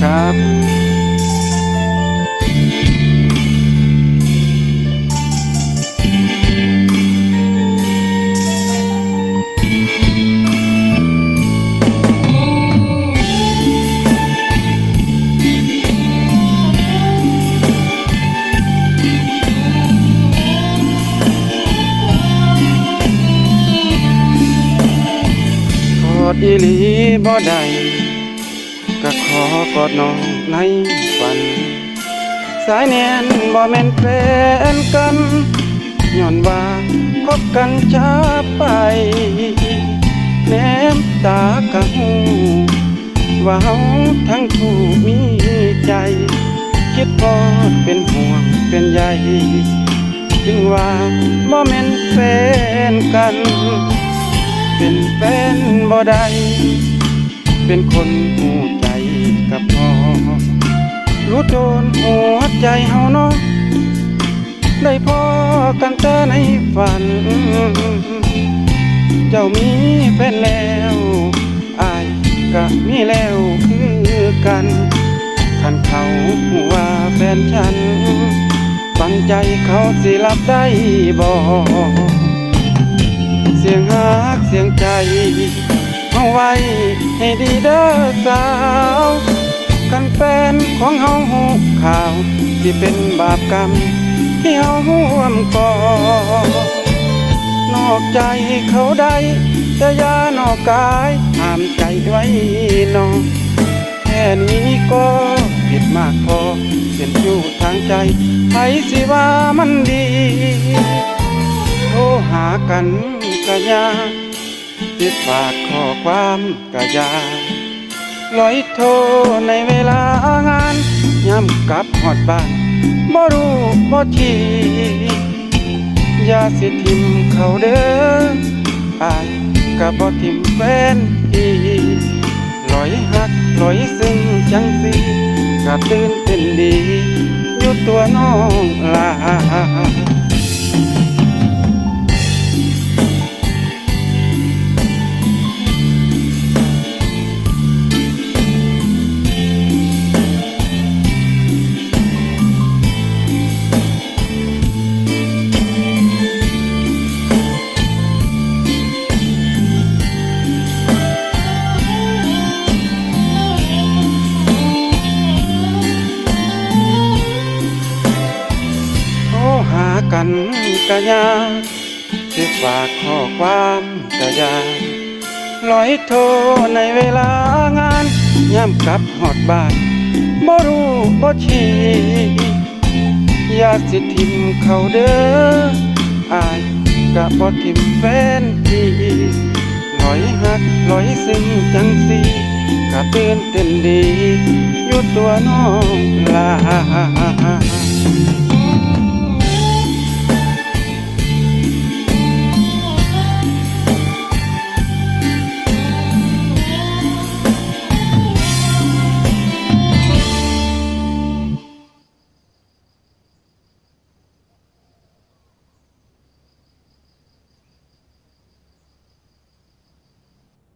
ครับอดอีลีบ่ได้ ก็ขอกอดน้องในฝัน สายแนนบ่แม่นแฟนกันย้อนว่าคบกันช้าไปแนมตากะหูว่าเฮาทั้งคู่มีใจ คิดพอดเป็นห่วงเป็นใยจึงว่าบ่แม่นแฟนกัน เป็นแฟนบ่ได้เป็นคนหูใจ ใจเฮาเนาะได้พอกันแต่ในฝัน เจ้ามีแฟนแล้วอายก็มีแล้วคือกันคันเขาว่าแฟนฉัน ฟังใจเขาสิรับได้บ่เสียงฮักเสียงใจเอาไว้ให้ดีเด้อสาว ของเฮาหูข่าวที่เป็นบาปกรรม ที่เฮาห่วมก่อนอกใจเขาได้แต่ยานอกกายห้ามใจไว้นองแค่นี้ก็ผิดมากพอเป็นอยู่ทางใจใครสิว่ามันดีโทรหากันกะยาติดฝากข้อความกะยา ลอยโทรในเวลางานย้ำกลับหอดบ้านบ่รู้บ่ทีอย่าสิทิมเขาเด้ออายกะบ่ทิมแฟนอีลอยหักลอยซึ้งจังสิกะตื่นเต้นดี อยู่ตัวน้องลา ยาสิฝากข้อความกะยาลอยโทรในเวลางานย่ำกลับหอดบ้านบ่รู้บ่ชีอย่าสิทิมเขาเด้ออายกะบ่ทิมแฟนพี่ลอยหักลอยซึ้งจังสีกะเตื่นเต้นดี อยู่ตัวน้องลา